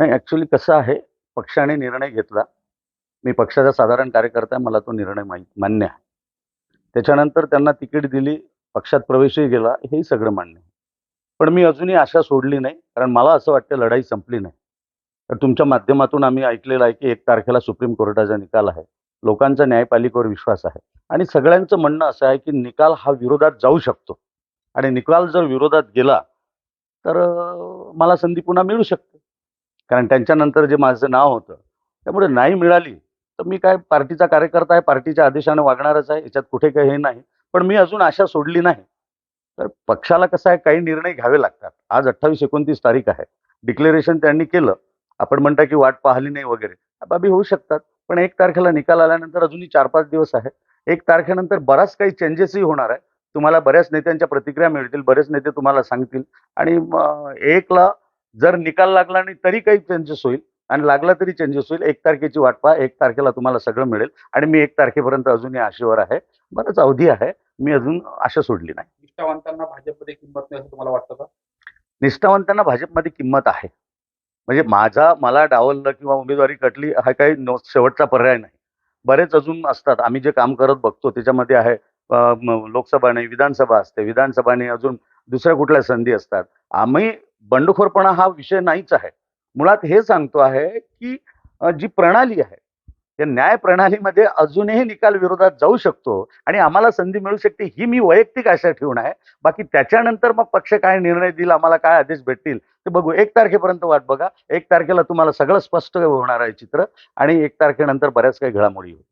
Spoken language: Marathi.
नाही ॲक्च्युली कसं आहे पक्षाने निर्णय घेतला. मी पक्षाचा साधारण कार्यकर्ता आहे मला तो निर्णय माहीत मान्य आहे. त्याच्यानंतर त्यांना तिकीट दिली पक्षात प्रवेशही गेला हेही सगळं मान्य आहे. पण मी अजूनही आशा सोडली नाही कारण मला असं वाटतं लढाई संपली नाही. तर तुमच्या माध्यमातून आम्ही ऐकलेलं आहे की एक तारखेला सुप्रीम कोर्टाचा निकाल आहे. लोकांचा न्यायपालिकेवर विश्वास आहे. आणि सगळ्यांचं म्हणणं असं आहे की निकाल हा विरोधात जाऊ शकतो. आणि निकाल जर विरोधात गेला तर मला संधी पुन्हा मिळू शकते. कारण त्यांच्यानंतर जे माझं नाव होतं त्यामुळे नाही मिळाली. तर मी काय पार्टीचा कार्यकर्ता आहे पार्टीच्या आदेशाने वागणारच आहे याच्यात कुठे काही हे नाही. पण मी अजून आशा सोडली नाही. तर पक्षाला कसं आहे काही निर्णय घ्यावे लागतात. आज अठ्ठावीस एकोणतीस तारीख आहे. डिक्लेरेशन त्यांनी केलं. आपण म्हणता की वाट पाहिली नाही वगैरे. बाबी होऊ शकतात. पण एक तारखेला निकाल आल्यानंतर अजूनही चार पाच दिवस आहे. एक तारखेनंतर बराच काही चेंजेसही होणार आहे. तुम्हाला बऱ्याच नेत्यांच्या प्रतिक्रिया मिळतील बरेच नेते तुम्हाला सांगतील. आणि एकला जर निकाल लागला नाही तरी काही चेंजेस होईल आणि लागला तरी चेंजेस होईल. एक तारखेची वाट पहा. एक तारखेला तुम्हाला सगळं मिळेल आणि मी एक तारखेपर्यंत अजूनही आशेवर आहे. बरंच अवधी आहे. मी अजून आशा सोडली नाही. निष्ठावंतांना भाजपमध्ये किंमत नाही असं तुम्हाला वाटतं का? निष्ठावंतांना भाजपमध्ये किंमत आहे. म्हणजे माझा मला डावललं किंवा उमेदवारी कटली हा काही शेवटचा पर्याय नाही. बरेच अजून असतात. आम्ही जे काम करत बघतो त्याच्यामध्ये आहे लोकसभा नाही विधानसभा असते. विधानसभाने अजून दुसऱ्या कुठल्या संधी असतात. आम्ही बंडखोरपणा हा विषय नाहीच आहे. मुळात हे सांगतो आहे की जी प्रणाली आहे त्या न्याय प्रणालीमध्ये अजूनही निकाल विरोधात जाऊ शकतो आणि आम्हाला संधी मिळू शकते ही मी वैयक्तिक आशा ठेवून आहे. बाकी त्याच्यानंतर मग पक्ष काय निर्णय देईल आम्हाला काय आदेश भेटतील ते बघू. एक तारखेपर्यंत वाट बघा. एक तारखेला तुम्हाला सगळं स्पष्ट होणार आहे चित्र आणि एक तारखेनंतर बऱ्याच काही घडामोडी होईल